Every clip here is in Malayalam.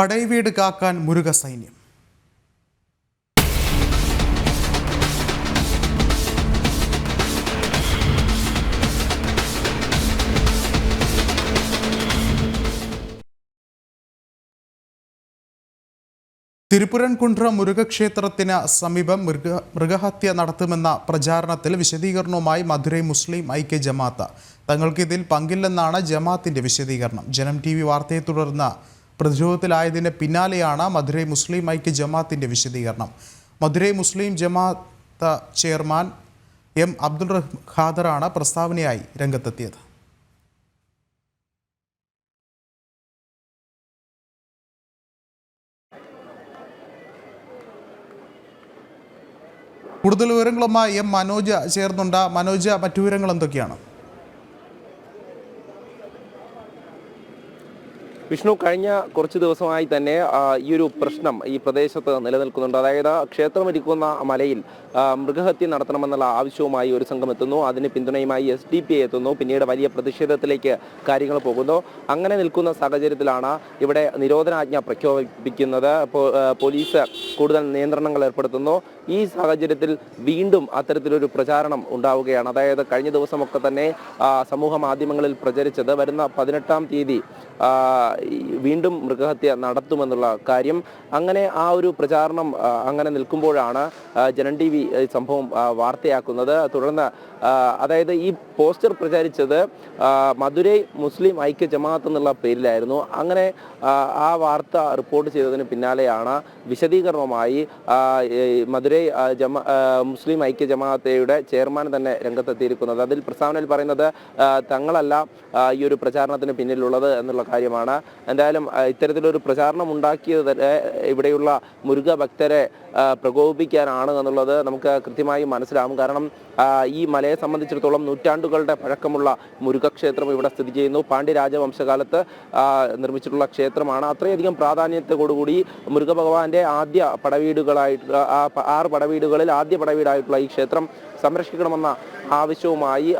പടൈവീട് കാക്കാൻ മുരുക സൈന്യം. തിരുപ്പുരൻകുണ്ട്ര മുരുകക്ഷേത്രത്തിന് സമീപം മൃഗ മൃഗഹത്യ നടത്തുമെന്ന പ്രചാരണത്തിൽ വിശദീകരണവുമായി മധുരൈ മുസ്ലിം ഐക്യ ജമാഅത്ത്. തങ്ങൾക്ക് ഇതിൽ പങ്കില്ലെന്നാണ് ജമാഅത്തിന്റെ വിശദീകരണം. ജനം ടി വി വാർത്തയെ തുടർന്ന് പ്രതിരോധത്തിലായതിന് പിന്നാലെയാണ് മധുരൈ മുസ്ലിം ഐക്യ ജമാഅത്തിന്റെ വിശദീകരണം. മധുരൈ മുസ്ലിം ജമാഅത്ത് ചെയർമാൻ എം അബ്ദുൾ ഖാദറാണ് പ്രസ്താവനയായി രംഗത്തെത്തിയത്. കൂടുതൽ വിവരങ്ങളുമായി എം മനോജ് ചേർന്നുണ്ട്. മനോജ് മറ്റു വിവരങ്ങൾ എന്തൊക്കെയാണ്? വിഷ്ണു കഴിഞ്ഞ കുറച്ച് ദിവസമായി തന്നെ ഈ ഒരു പ്രശ്നം ഈ പ്രദേശത്ത് നിലനിൽക്കുന്നുണ്ട്. അതായത് ക്ഷേത്രമൊരുക്കുന്ന മലയിൽ മൃഗഹത്യ നടത്തണമെന്നുള്ള ആവശ്യവുമായി ഒരു സംഘം എത്തുന്നു. അതിന് പിന്തുണയുമായി എസ് ഡി പി എത്തുന്നു. പിന്നീട് വലിയ പ്രതിഷേധത്തിലേക്ക് കാര്യങ്ങൾ പോകുന്നു. അങ്ങനെ നിൽക്കുന്ന സാഹചര്യത്തിലാണ് ഇവിടെ നിരോധനാജ്ഞ പ്രഖ്യാപിക്കുന്നത്. പോലീസ് കൂടുതൽ നിയന്ത്രണങ്ങൾ ഏർപ്പെടുത്തുന്നു. ഈ സാഹചര്യത്തിൽ വീണ്ടും അത്തരത്തിലൊരു പ്രചാരണം ഉണ്ടാവുകയാണ്. അതായത് കഴിഞ്ഞ ദിവസമൊക്കെ തന്നെ സമൂഹ മാധ്യമങ്ങളിൽ പ്രചരിച്ചത് വരുന്ന പതിനെട്ടാം തീയതി വീണ്ടും മൃഗഹത്യ നടത്തുമെന്നുള്ള കാര്യം. അങ്ങനെ ആ ഒരു പ്രചാരണം അങ്ങനെ നിൽക്കുമ്പോഴാണ് ജനൻ ടി വി സംഭവം വാർത്തയാക്കുന്നത്. തുടർന്ന് അതായത് ഈ പോസ്റ്റർ പ്രചരിച്ചത് മധുരൈ മുസ്ലിം ഐക്യ ജമാഅത്ത് എന്നുള്ള പേരിലായിരുന്നു. അങ്ങനെ ആ, വാർത്ത റിപ്പോർട്ട് ചെയ്തതിന് പിന്നാലെയാണ് വിശദീകരണവുമായി മധുരൈ ആ, മുസ്ലിം ഐക്യ ജമാഅത്തയുടെ ചെയർമാൻ തന്നെ രംഗത്തെത്തിയിരിക്കുന്നത്. അതിൽ പ്രസ്താവനയിൽ പറയുന്നത് തങ്ങളല്ല ഈ ഒരു പ്രചാരണത്തിന് പിന്നിലുള്ളത് എന്നുള്ള കാര്യമാണ്. എന്തായാലും ഇത്തരത്തിലൊരു പ്രചാരണം ഉണ്ടാക്കിയത് ഇവിടെയുള്ള മുരുക ഭക്തരെ പ്രകോപിപ്പിക്കാനാണ് എന്നുള്ളത് നമുക്ക് കൃത്യമായി മനസ്സിലാവും. കാരണം ഈ മലയെ സംബന്ധിച്ചിടത്തോളം നൂറ്റാണ്ടുകളുടെ പഴക്കമുള്ള മുരുകക്ഷേത്രം ഇവിടെ സ്ഥിതി ചെയ്യുന്നു. പാണ്ഡ്യരാജവംശകാലത്ത് നിർമ്മിച്ചിട്ടുള്ള ക്ഷേത്രമാണ്. അത്രയധികം പ്രാധാന്യത്തോടുകൂടി മുരുക ഭഗവാന്റെ ആദ്യ പടവീടുകളായിട്ട് ആ ആറ് പടവീടുകളിൽ ആദ്യ പടവീടായിട്ടുള്ള ഈ ക്ഷേത്രം സംരക്ഷിക്കണമെന്ന ആവശ്യവുമായി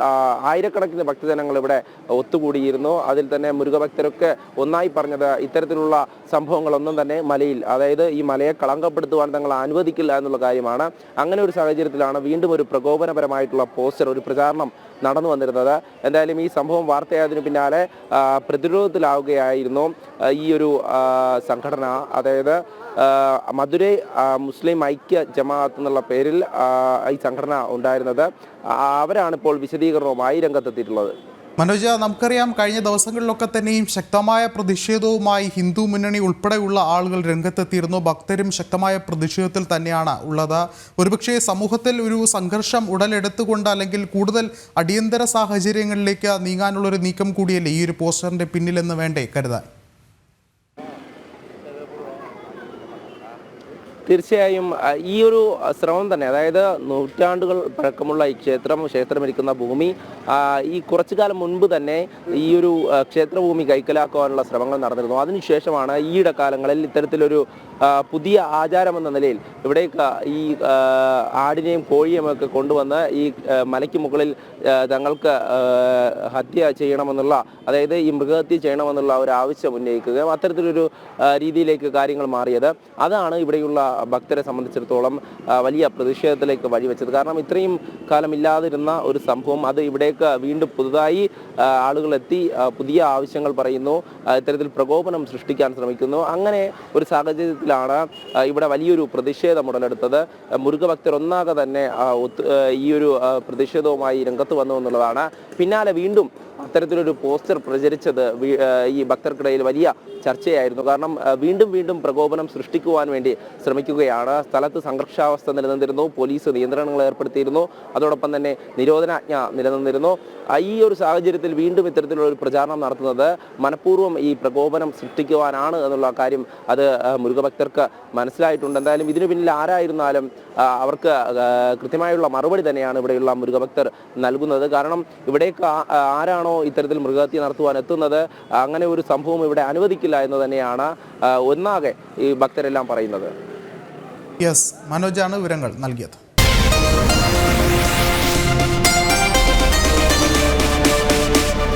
ആയിരക്കണക്കിന് ഭക്തജനങ്ങൾ ഇവിടെ ഒത്തുകൂടിയിരുന്നു. അതിൽ തന്നെ മുരുകഭക്തരൊക്കെ ഒന്നായി പറഞ്ഞത് ഇത്തരത്തിലുള്ള സംഭവങ്ങളൊന്നും തന്നെ മലയിൽ അതായത് ഈ മലയെ കളങ്കപ്പെടുത്തുവാൻ തങ്ങൾ അനുവദിക്കില്ല എന്നുള്ള കാര്യമാണ്. അങ്ങനെ ഒരു സാഹചര്യത്തിലാണ് വീണ്ടും ഒരു പ്രകോപനപരമായിട്ടുള്ള പോസ്റ്റർ ഒരു പ്രചാരണം നടന്നു വന്നിരുന്നത്. എന്തായാലും ഈ സംഭവം വാർത്തയായതിന് പിന്നാലെ പ്രതിരോധത്തിലാവുകയായിരുന്നു ഈ ഒരു സംഘടന. അതായത് മധുരൈ മുസ്ലിം ഐക്യ ജമാഅത്ത് എന്നുള്ള പേരിൽ ഈ സംഘടന ഉണ്ടായിരുന്നത്. അവരാണിപ്പോൾ വിശദീകരണവുമായി രംഗത്തെത്തിയിട്ടുള്ളത്. മനോജ് നമുക്കറിയാം കഴിഞ്ഞ ദിവസങ്ങളിലൊക്കെ തന്നെയും ശക്തമായ പ്രതിഷേധവുമായി ഹിന്ദു മുന്നണി ഉൾപ്പെടെയുള്ള ആളുകൾ രംഗത്തെത്തിയിരുന്നു. ഭക്തരും ശക്തമായ പ്രതിഷേധത്തിൽ തന്നെയാണ് ഉള്ളത്. ഒരുപക്ഷേ സമൂഹത്തിൽ ഒരു സംഘർഷം ഉടലെടുത്തുകൊണ്ട് അല്ലെങ്കിൽ കൂടുതൽ അടിയന്തര സാഹചര്യങ്ങളിലേക്ക് നീങ്ങാനുള്ളൊരു നീക്കം കൂടിയല്ലേ ഈ ഒരു പോസ്റ്ററിന്റെ പിന്നിലെന്ന് വേണ്ടേ കരുതാൻ? തീർച്ചയായും ഈ ഒരു ശ്രമം തന്നെ അതായത് നൂറ്റാണ്ടുകൾ പഴക്കമുള്ള ഈ ക്ഷേത്രം ക്ഷേത്രമിരിക്കുന്ന ഭൂമി ഈ കുറച്ചു കാലം മുൻപ് തന്നെ ഈ ഒരു ക്ഷേത്രഭൂമി കൈക്കലാക്കുവാനുള്ള ശ്രമങ്ങൾ നടന്നിരുന്നു. അതിനുശേഷമാണ് ഈയിടെ കാലങ്ങളിൽ ഇത്തരത്തിലൊരു പുതിയ ആചാരം എന്ന നിലയിൽ ഇവിടേക്ക് ഈ ആടിനെയും കോഴിയും ഒക്കെ കൊണ്ടുവന്ന് ഈ മലയ്ക്ക് മുകളിൽ തങ്ങൾക്ക് ഹത്യ ചെയ്യണമെന്നുള്ള അതായത് ഈ മൃഗഹത്യ ചെയ്യണമെന്നുള്ള ഒരു ആവശ്യം ഉന്നയിക്കുകയും അത്തരത്തിലൊരു രീതിയിലേക്ക് കാര്യങ്ങൾ മാറിയത്. അതാണ് ഇവിടെയുള്ള ഭക്തരെ സംബന്ധിച്ചിടത്തോളം വലിയ പ്രതിഷേധത്തിലേക്ക് വഴിവെച്ചത്. കാരണം ഇത്രയും കാലം ഇല്ലാതിരുന്ന ഒരു സംഭവം അത് ഇവിടേക്ക് വീണ്ടും പുതുതായി ആ, ആളുകൾ എത്തി ആ, പുതിയ ആവശ്യങ്ങൾ പറയുന്നു ഇത്തരത്തിൽ പ്രകോപനം സൃഷ്ടിക്കാൻ ശ്രമിക്കുന്നു. അങ്ങനെ ഒരു സാഹചര്യത്തിലാണ് ഇവിടെ വലിയൊരു പ്രതിഷേധം ഉടലെടുത്തത്. ആ, ഒന്നാകെ തന്നെ ഈ ഒരു പ്രതിഷേധവുമായി രംഗത്ത് വന്നു എന്നുള്ളതാണ് പിന്നാലെ വീണ്ടും അത്തരത്തിലൊരു പോസ്റ്റർ പ്രചരിച്ചത് ഈ ഭക്തർക്കിടയിൽ വലിയ ചർച്ചയായിരുന്നു. കാരണം വീണ്ടും വീണ്ടും പ്രകോപനം സൃഷ്ടിക്കുവാൻ വേണ്ടി ശ്രമിക്കുകയാണ്. സ്ഥലത്ത് സംഘർഷാവസ്ഥ നിലനിന്നിരുന്നു. പോലീസ് നിയന്ത്രണങ്ങൾ ഏർപ്പെടുത്തിയിരുന്നു. അതോടൊപ്പം തന്നെ നിരോധനാജ്ഞ നിലനിന്നിരുന്നു. ഈ ഒരു സാഹചര്യത്തിൽ വീണ്ടും ഇത്തരത്തിലുള്ള ഒരു പ്രചാരണം നടത്തുന്നത് മനഃപൂർവം ഈ പ്രകോപനം സൃഷ്ടിക്കുവാനാണ് എന്നുള്ള കാര്യം അത് മുരുകഭക്തർക്ക് മനസ്സിലായിട്ടുണ്ട്. എന്തായാലും ഇതിനു പിന്നിൽ ആരായിരുന്നാലും അവർക്ക് കൃത്യമായുള്ള മറുപടി തന്നെയാണ് ഇവിടെയുള്ള മുരുകഭക്തർ നൽകുന്നത്. കാരണം ഇവിടേക്ക് ആരാണോ ഇത്തരത്തിൽ മൃഗഹത്യ നടത്തുവാൻ എത്തുന്നത്? അങ്ങനെ ഒരു സംഭവം ഇവിടെ അനുവദിക്കില്ല എന്ന് തന്നെയാണ് ഒന്നാകെ ഈ ഭക്തരെല്ലാം പറയുന്നത്. യെസ് മനോജാണ് വിവരങ്ങൾ നൽകിയത്.